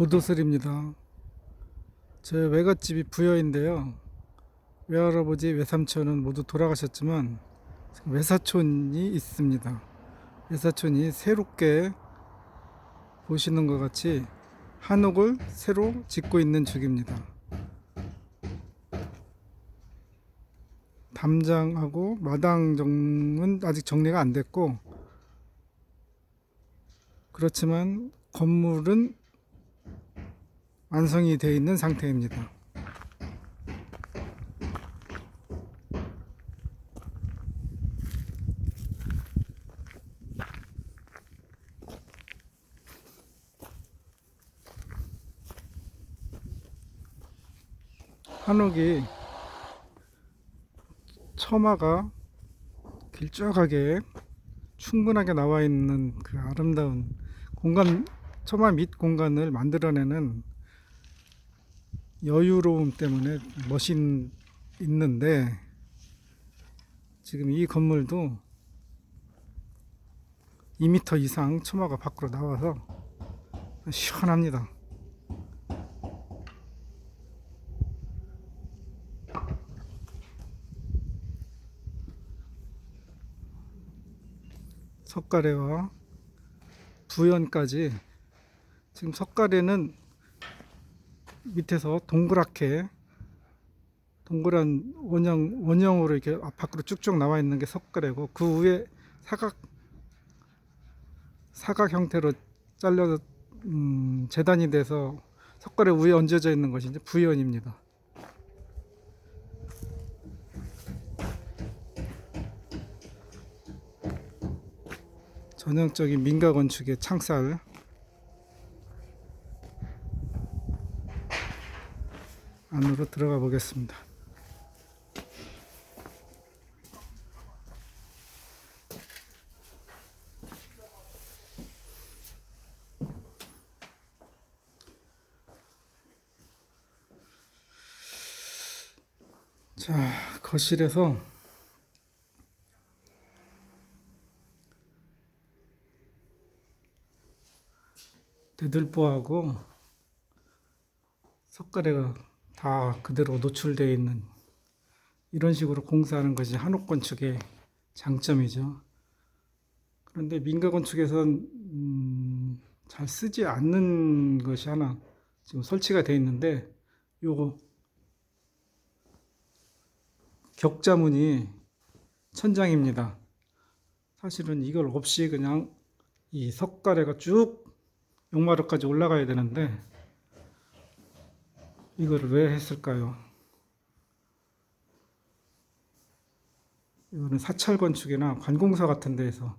보도설입니다. 제 외갓집이 부여인데요. 외할아버지, 외삼촌은 모두 돌아가셨지만 외사촌이 있습니다. 외사촌이 새롭게 보시는 것 같이 한옥을 새로 짓고 있는 중입니다. 담장하고 마당정은 아직 정리가 안 됐고 그렇지만 건물은 완성이 되어 있는 상태입니다. 한옥이 처마가 길쭉하게 충분하게 나와 있는 그 아름다운 공간 처마 밑 공간을 만들어내는 여유로움 때문에 멋있 있는데 지금 이 건물도 2m 이상 처마가 밖으로 나와서 시원합니다. 석가래와 부연까지 지금 석가래는 밑에서 동그랗게 동그란 원형 원형으로 이렇게 밖으로 쭉쭉 나와 있는 게 석가래고 그 위에 사각 사각 형태로 잘려 음, 재단이 돼서 석가래 위에 얹어져 있는 것이 이제 부연입니다. 전형적인 민가 건축의 창살 안으로 들어가 보겠습니다. 자, 거실에서 대들보하고 석가래가 다 그대로 노출되어 있는 이런 식으로 공사하는 것이 한옥 건축의 장점이죠. 그런데 민가 건축에선 음, 잘 쓰지 않는 것이 하나 지금 설치가 되어 있는데 요거 격자문이 천장입니다. 사실은 이걸 없이 그냥 이 석가래가 쭉 용마루까지 올라가야 되는데 이거를 왜 했을까요? 이거는 사찰 건축이나 관공서 같은 데에서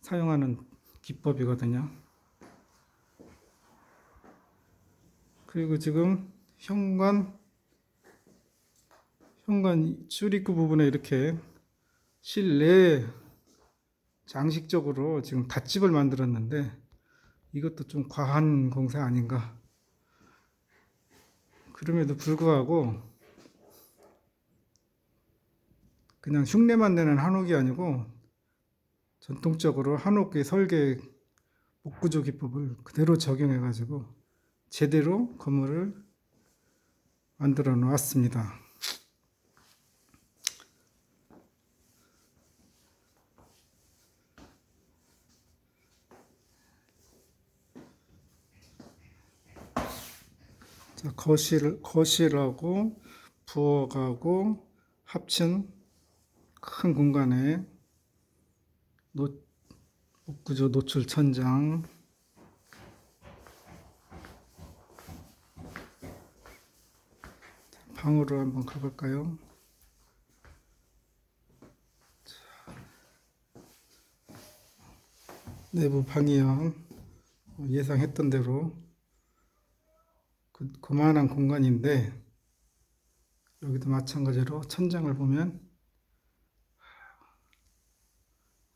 사용하는 기법이거든요. 그리고 지금 현관 현관 출입구 부분에 이렇게 실내 장식적으로 지금 닷집을 만들었는데 이것도 좀 과한 공사 아닌가. 그럼에도 불구하고 그냥 흉내만 내는 한옥이 아니고 전통적으로 한옥의 설계 목구조 기법을 그대로 적용해 가지고 제대로 건물을 만들어 놓았습니다. 자, 거실, 거실하고 부엌하고 합친 큰 공간에 노, 목구조 노출 천장, 방으로 한번 가볼까요? 자, 내부 방이요. 예상했던 대로 그, 그만한 공간인데 여기도 마찬가지로 천장을 보면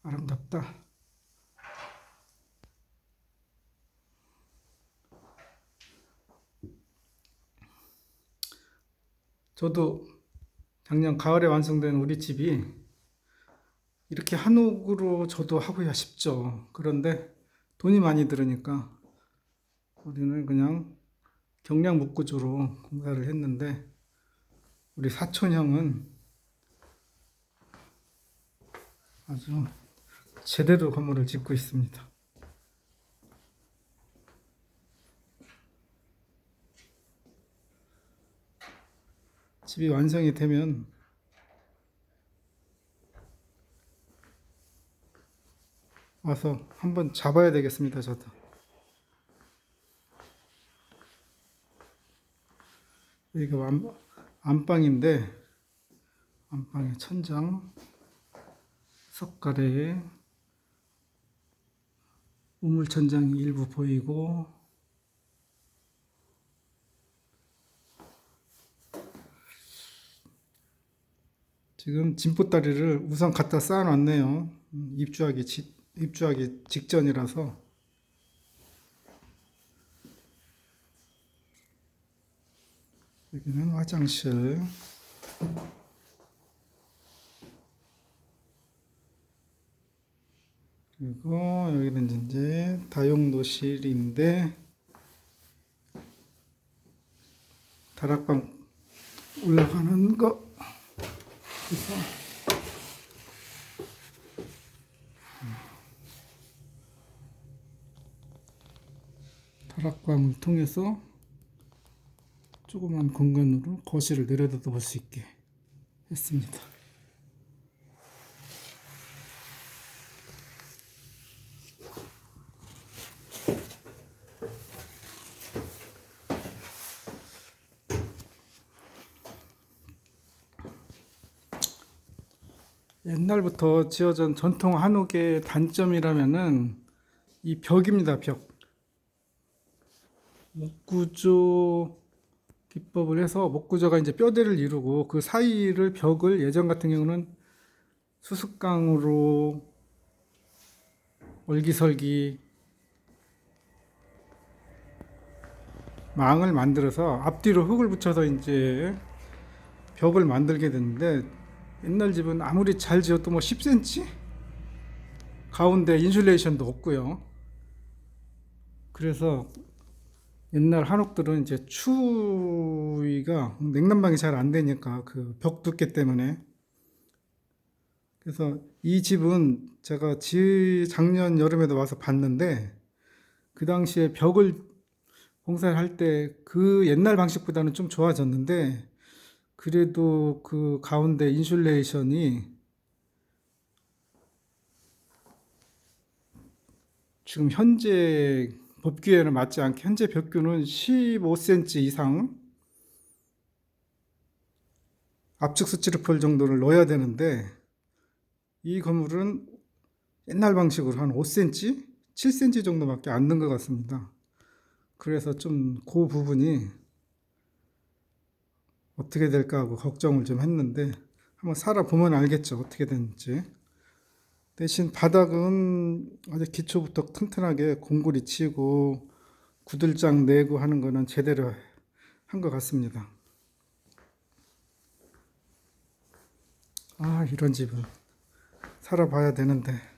아름답다. 저도 작년 가을에 완성된 우리 집이 이렇게 한옥으로 저도 하고야 싶죠. 그런데 돈이 많이 들으니까 우리는 그냥 경량 목구조로 공사를 했는데 우리 사촌 형은 아주 제대로 건물을 짓고 있습니다. 집이 완성이 되면 와서 한번 잡아야 되겠습니다, 저도. 여기가 안, 안방인데 안방의 천장 석가래에 우물 천장이 일부 보이고 지금 진보다리를 우선 갖다 쌓아놨네요. 음, 입주하기 지, 입주하기 직전이라서 여기는 화장실. 그리고 여기는 이제 다용도실인데 다락방 올라가는 거. 그래서 다락방을 통해서 조그만 공간으로 거실을 내려다 볼수 있게 했습니다. 옛날부터 지어진 전통 한옥의 단점이라면은 이 벽입니다, 벽. 목구조 기법을 해서 목구조가 이제 뼈대를 이루고 그 사이를 벽을 예전 같은 경우는 수습강으로 얼기설기 망을 만들어서 앞뒤로 흙을 붙여서 이제 벽을 만들게 됐는데 옛날 집은 아무리 잘 지어도 뭐 10cm 가운데 인슐레이션도 없고요. 그래서 옛날 한옥들은 이제 추위가 냉난방이 잘 안 되니까 그 벽 두께 때문에. 그래서 이 집은 제가 지 작년 여름에도 와서 봤는데 그 당시에 벽을 공사를 할 때 그 옛날 방식보다는 좀 좋아졌는데 그래도 그 가운데 인슐레이션이 지금 현재 법규에는 맞지 않게 현재 벽규는 15cm 이상 압축 스티로폴 정도를 넣어야 되는데 이 건물은 옛날 방식으로 한 5cm, 7cm 정도밖에 안 넣은 것 같습니다. 그래서 좀 그 부분이 어떻게 될까 하고 걱정을 좀 했는데 한번 살아보면 알겠죠. 어떻게 되는지. 대신 바닥은 아주 기초부터 튼튼하게 공구리 치고 구들장 내고 하는 거는 제대로 한 것 같습니다. 아, 이런 집은 살아봐야 되는데.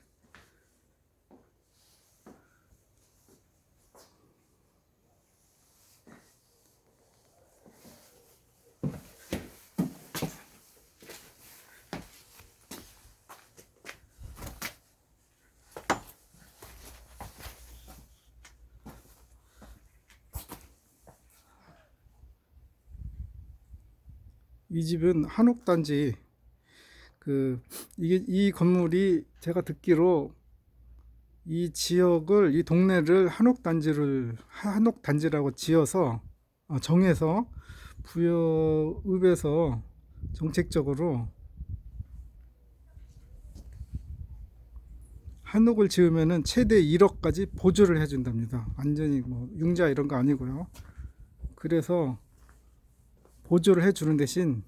이 집은 한옥 단지 그 이게 이 건물이 제가 듣기로 이 지역을 이 동네를 한옥 단지를 한옥 단지라고 지어서 어, 정해서 부여읍에서 정책적으로 한옥을 지으면은 최대 1억까지 보조를 해준답니다. 완전히 뭐 융자 이런 거 아니고요. 그래서 보조를 해주는 대신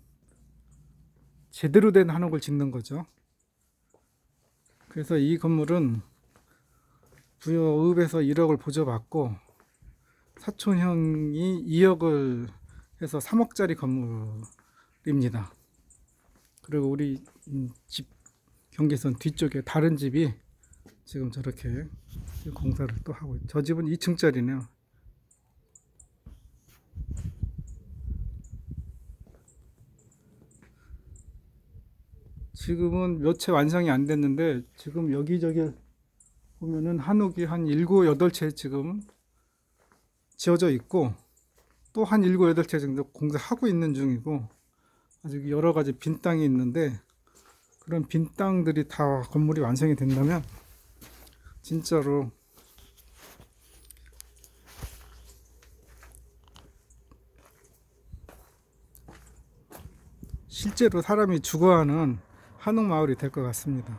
제대로 된 한옥을 짓는 거죠. 그래서 이 건물은 부여읍에서 1억을 보조받고 사촌형이 2억을 해서 3억짜리 건물입니다. 그리고 우리 집 경계선 뒤쪽에 다른 집이 지금 저렇게 공사를 또 하고 있- 저 집은 2층짜리네요. 지금은 몇 채 완성이 안 됐는데 지금 여기저기 보면은 한옥이 한 일곱 여덟 채 지금 지어져 있고 또 한 일곱 여덟 채 정도 공사하고 있는 중이고 아직 여러 가지 빈 땅이 있는데 그런 빈 땅들이 다 건물이 완성이 된다면 진짜로 실제로 사람이 죽어하는 한옥 마을이 될 것 같습니다.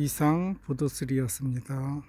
이상 보도3였습니다.